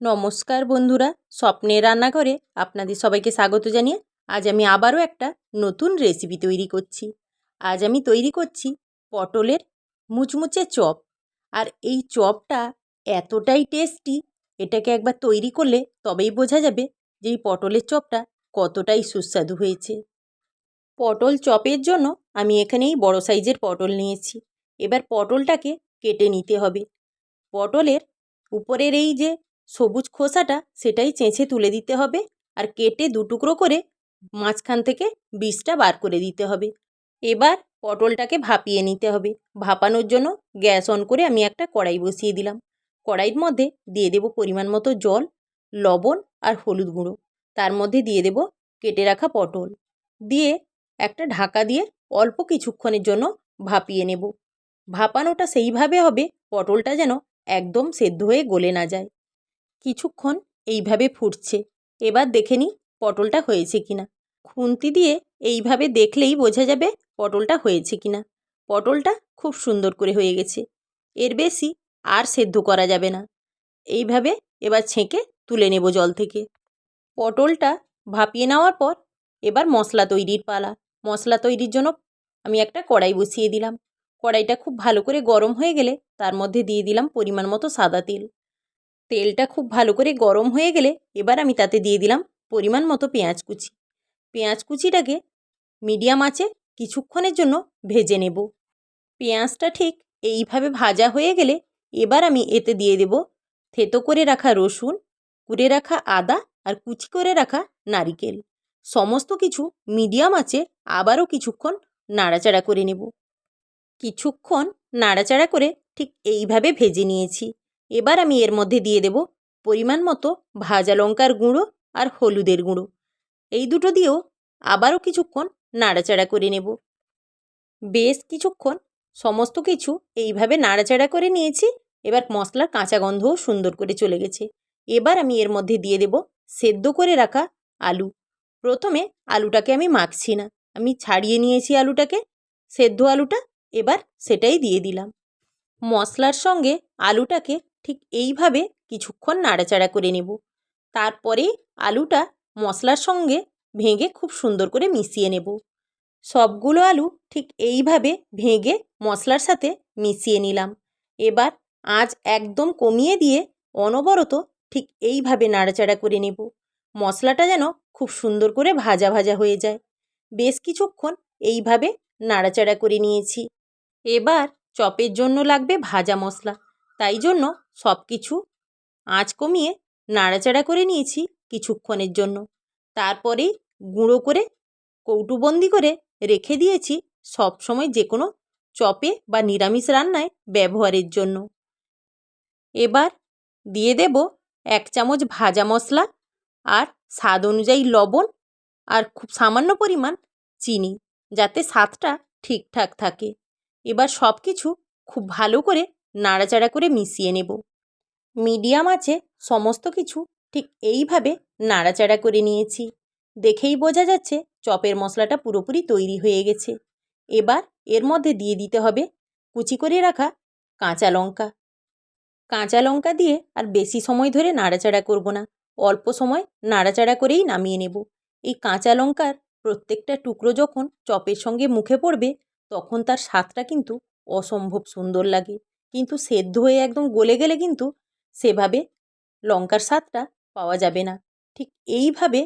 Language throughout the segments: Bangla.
নমস্কার বন্ধুরা, স্বপ্নের রান্নাঘরে আপনাদের সবাইকে স্বাগত জানিয়ে আজ আমি আবারও একটা নতুন রেসিপি তৈরি করছি। আজ আমি তৈরি করছি পটলের মুচমুচে চপ। আর এই চপটা এতটাই টেস্টি এটাকে একবার তৈরি করলে তবেই বোঝা যাবে যে এই পটলের চপটা কতটাই সুস্বাদু হয়েছে। পটল চপের জন্য আমি এখানেই বড় সাইজের পটল নিয়েছি। এবার পটলটাকে কেটে নিতে হবে। পটলের উপরের এই যে সবুজ খোসাটা সেটাই চেঁচে তুলে দিতে হবে আর কেটে দু টুকরো করে মাঝখান থেকে বীজটা বার করে দিতে হবে। এবার পটলটাকে ভাপিয়ে নিতে হবে। ভাপানোর জন্য গ্যাস অন করে আমি একটা কড়াই বসিয়ে দিলাম। কড়াইয়ের মধ্যে দিয়ে দেব পরিমাণ মতো জল, লবণ আর হলুদ গুঁড়ো। তার মধ্যে দিয়ে দেব কেটে রাখা পটল। দিয়ে একটা ঢাকা দিয়ে অল্প কিছুক্ষণের জন্য ভাপিয়ে নেব। ভাপানোটা সেইভাবে হবে পটলটা যেন একদম সেদ্ধ হয়ে গলে না যায়। কিছুক্ষণ এইভাবে ফুটছে। এবার দেখে নিই পটলটা হয়েছে কিনা। খুন্তি দিয়ে এইভাবে দেখলেই বোঝা যাবে পটলটা হয়েছে কিনা। পটলটা খুব সুন্দর করে হয়ে গেছে। এর বেশি আর সেদ্ধ করা যাবে না। এইভাবে এবার ছেঁকে তুলে নেব জল থেকে। পটলটা ভাপিয়ে নেওয়ার পর এবার মশলা তৈরির পালা। মশলা তৈরির জন্য আমি একটা কড়াই বসিয়ে দিলাম। কড়াইটা খুব ভালো করে গরম হয়ে গেলে তার মধ্যে দিয়ে দিলাম পরিমাণ মতো সাদা তেল। তেলটা খুব ভালো করে গরম হয়ে গেলে এবার আমি তাতে দিয়ে দিলাম পরিমাণ মতো পেঁয়াজ কুচি। পেঁয়াজ কুচিটাকে মিডিয়াম আঁচে কিছুক্ষণের জন্য ভেজে নেব। পেঁয়াজটা ঠিক এইভাবে ভাজা হয়ে গেলে এবার আমি এতে দিয়ে দেব থেতো করে রাখা রসুন, কুড়ে রাখা আদা আর কুচি করে রাখা নারিকেল। সমস্ত কিছু মিডিয়াম আঁচে আবারও কিছুক্ষণ নাড়াচাড়া করে নেব। কিছুক্ষণ নাড়াচাড়া করে ঠিক এইভাবে ভেজে নিয়েছি। এবার আমি এর মধ্যে দিয়ে দেব পরিমাণ মতো ভাজা লঙ্কার গুঁড়ো আর হলুদের গুঁড়ো। এই দুটো দিয়েও আবারও কিছুক্ষণ নাড়াচাড়া করে নেব। বেশ কিছুক্ষণ সমস্ত কিছু এইভাবে নাড়াচাড়া করে নিয়েছি, এবার মশলার কাঁচা গন্ধও সুন্দর করে চলে গেছে। এবার আমি এর মধ্যে দিয়ে দেব সেদ্ধ করে রাখা আলু। প্রথমে আলুটাকে আমি মাখছি না, আমি ছাড়িয়ে নিয়েছি আলুটাকে, সেদ্ধ আলুটা এবার সেটাই দিয়ে দিলাম। মশলার সঙ্গে আলুটাকে ঠিক এইভাবে কিছুক্ষণ নাড়াচাড়া করে নেব। তারপরে আলুটা মশলার সঙ্গে ভেঙে খুব সুন্দর করে মিশিয়ে নেব। সবগুলো আলু ঠিক এইভাবে ভেঙে মশলার সাথে মিশিয়ে নিলাম। এবার আঁচ একদম কমিয়ে দিয়ে অনবরত ঠিক এইভাবে নাড়াচাড়া করে নেব। মশলাটা যেন খুব সুন্দর করে ভাজা ভাজা হয়ে যায়। বেশ কিছুক্ষণ এইভাবে নাড়াচাড়া করে নিয়েছি। এবার চপের জন্য লাগবে ভাজা মশলা। তাই জন্য সব কিছু আঁচ কমিয়ে নাড়াচাড়া করে নিয়েছি কিছুক্ষণের জন্য। তারপরেই গুঁড়ো করে, কৌটুবন্দি করে রেখে দিয়েছি সব সময় যে কোনো চপে বা নিরামিষ রান্নায় ব্যবহারের জন্য। এবার দিয়ে দেব এক চামচ ভাজা মশলা আর স্বাদ অনুযায়ী লবণ আর খুব সামান্য পরিমাণ চিনি যাতে স্বাদটা ঠিকঠাক থাকে। এবার সব কিছু খুব ভালো করে নাড়াচাড়া করে মিশিয়ে নেব। মিডিয়াম আছে, সমস্ত কিছু ঠিক এইভাবে নাড়াচাড়া করে নিয়েছি। দেখেই বোঝা যাচ্ছে চপের মশলাটা পুরোপুরি তৈরি হয়ে গেছে। এবার এর মধ্যে দিয়ে দিতে হবে কুচি করে রাখা কাঁচা লঙ্কা। কাঁচা লঙ্কা দিয়ে আর বেশি সময় ধরে নাড়াচাড়া করব না। অল্প সময় নাড়াচাড়া করেই নামিয়ে নেব। এই কাঁচা লঙ্কার প্রত্যেকটা টুকরো যখন চপের সঙ্গে মুখে পড়বে, তখন তার স্বাদটা কিন্তু অসম্ভব সুন্দর লাগে। কিন্তু সেদ্ধ হয়ে একদম গলে গেলে কিন্তু সেভাবে লঙ্কার স্বাদটা পাওয়া যাবে না। ঠিক এইভাবে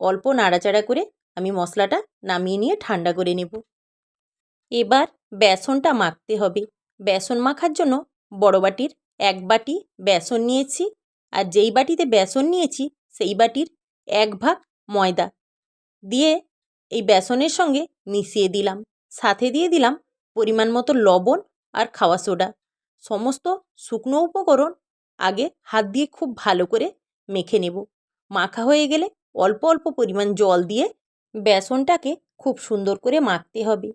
অল্প নাড়াচাড়া করে আমি মশলাটা নামিয়ে নিয়ে ঠান্ডা করে নেব। এবার বেসনটা মাখতে হবে। বেসন মাখার জন্য বড় বাটির এক বাটি বেসন নিয়েছি আর যেই বাটিতে বেসন নিয়েছি সেই বাটির এক ভাগ ময়দা দিয়ে এই বেসনের সঙ্গে মিশিয়ে দিলাম। সাথে দিয়ে দিলাম পরিমাণ মতো লবণ আর খাওয়া সোডা। সমস্ত শুকনো উপকরণ আগে হাত দিয়ে খুব ভালো করে মেখে নেব। মাখা হয়ে গেলে অল্প অল্প পরিমাণ জল দিয়ে বেসনটাকে খুব সুন্দর করে মাখতে হবে।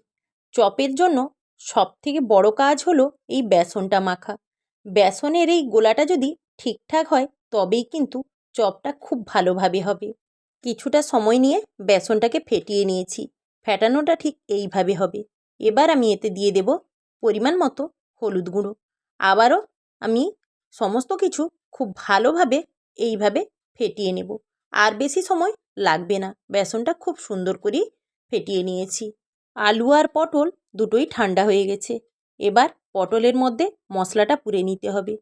চপের জন্য সবথেকে বড় কাজ হলো এই বেসনটা মাখা। বেসনের এই গোলাটা যদি ঠিকঠাক হয় তবেই কিন্তু চপটা খুব ভালোভাবে হবে। কিছুটা সময় নিয়ে বেসনটাকে ফেটিয়ে নিয়েছি। ফেটানোটা ঠিক এইভাবে হবে। এবার আমি এতে দিয়ে দেব পরিমাণ মতো হলুদ গুঁড়ো। আবারও আমি সমস্ত কিছু খুব ভালোভাবে এইভাবে ফেটিয়ে নেব। আর বেশি সময় লাগবে না। বেসনটা খুব সুন্দর করেই ফেটিয়ে নিয়েছি। আলু আর পটল দুটোই ঠান্ডা হয়ে গেছে। এবার পটলের মধ্যে মশলাটা পুরে নিতে হবে।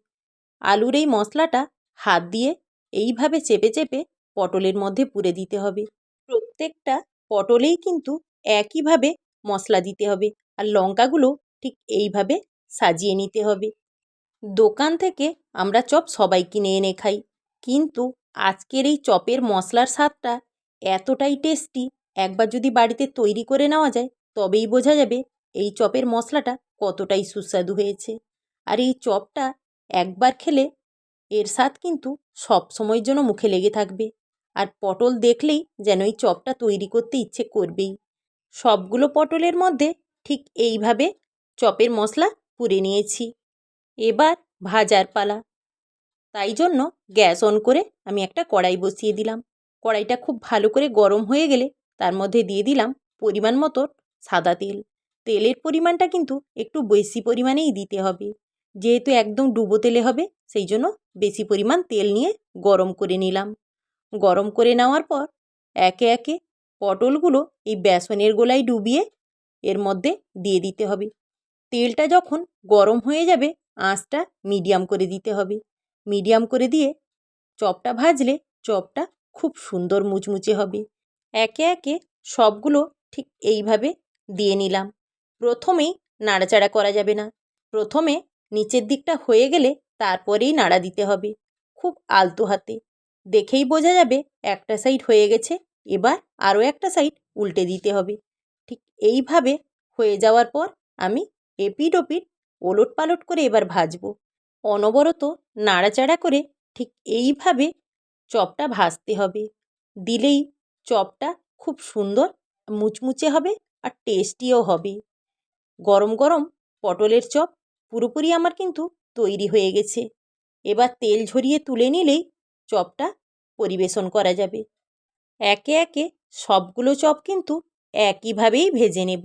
আলুর এই মশলাটা হাত দিয়ে এইভাবে চেপে চেপে পটলের মধ্যে পুরে দিতে হবে। প্রত্যেকটা পটলেই কিন্তু একইভাবে মশলা দিতে হবে। আর লঙ্কাগুলো ঠিক এইভাবে সাজিয়ে নিতে হবে। দোকান থেকে আমরা চপ সবাই কিনে এনে খাই। কিন্তু আজকের এই চপের মশলার স্বাদটা এতটাই টেস্টি, একবার যদি বাড়িতে তৈরি করে নেওয়া যায়, তবেই বোঝা যাবে এই চপের মশলাটা কতটাই সুস্বাদু হয়েছে। আর এই চপটা একবার খেলে এর স্বাদ কিন্তু সব সময়ের জন্য মুখে লেগে থাকবে। আর পটল দেখলেই যেন এই চপটা তৈরি করতে ইচ্ছে করবেই। সবগুলো পটলের মধ্যে ঠিক এইভাবে চপের মশলা পুরে নিয়েছি। এবার ভাজার পালা। তাই জন্য গ্যাস অন করে আমি একটা কড়াই বসিয়ে দিলাম। কড়াইটা খুব ভালো করে গরম হয়ে গেলে তার মধ্যে দিয়ে দিলাম পরিমাণ মতো সাদা তেল। তেলের পরিমাণটা কিন্তু একটু বেশি পরিমাণেই দিতে হবে। যেহেতু একদম ডুবো তেলে হবে, সেই জন্য বেশি পরিমাণ তেল নিয়ে গরম করে নিলাম। গরম করে নেওয়ার পর একে একে পটলগুলো এই বেসনের গোলায় ডুবিয়ে এর মধ্যে দিয়ে দিতে হবে। তেলটা যখন গরম হয়ে যাবে, আঁচটা মিডিয়াম করে দিতে হবে। মিডিয়াম করে দিয়ে চপটা ভাজলে চপটা খুব সুন্দর মুচমুচে হবে। একে একে সবগুলো ঠিক এইভাবে দিয়ে নিলাম। প্রথমেই নাড়াচাড়া করা যাবে না। প্রথমে নিচের দিকটা হয়ে গেলে তারপরেই নাড়া দিতে হবে খুব আলতো হাতে। দেখেই বোঝা যাবে একটা সাইড হয়ে গেছে, এবার আরও একটা সাইড উল্টে দিতে হবে। ঠিক এইভাবে হয়ে যাওয়ার পর আমি এপিট ওপিট, ওলট পালট করে এবার ভাজবো। অনবরত নাড়াচাড়া করে ঠিক এইভাবে চপটা ভাজতে হবে। দিলেই চপটা খুব সুন্দর, মুচমুচে হবে আর টেস্টিও হবে। গরম গরম পটলের চপ পুরোপুরি আমার কিন্তু তৈরি হয়ে গেছে। এবার তেল ঝরিয়ে তুলে নিলেই চপটা পরিবেশন করা যাবে। একে একে সবগুলো চপ কিন্তু একইভাবেই ভেজে নেব।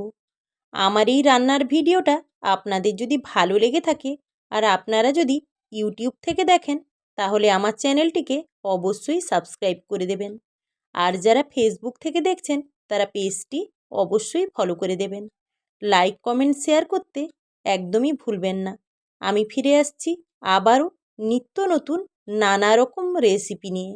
আমার এই রান্নার ভিডিওটা আপনাদের যদি ভালো লেগে থাকে আর আপনারা যদি ইউটিউব থেকে দেখেন, তাহলে আমার চ্যানেলটিকে অবশ্যই সাবস্ক্রাইব করে দেবেন। আর যারা ফেসবুক থেকে দেখছেন, তারা পেজটি অবশ্যই ফলো করে দেবেন। লাইক, কমেন্ট, শেয়ার করতে একদমই ভুলবেন না। আমি ফিরে আসছি আবারও নিত্য নতুন নানা রকম রেসিপি নিয়ে।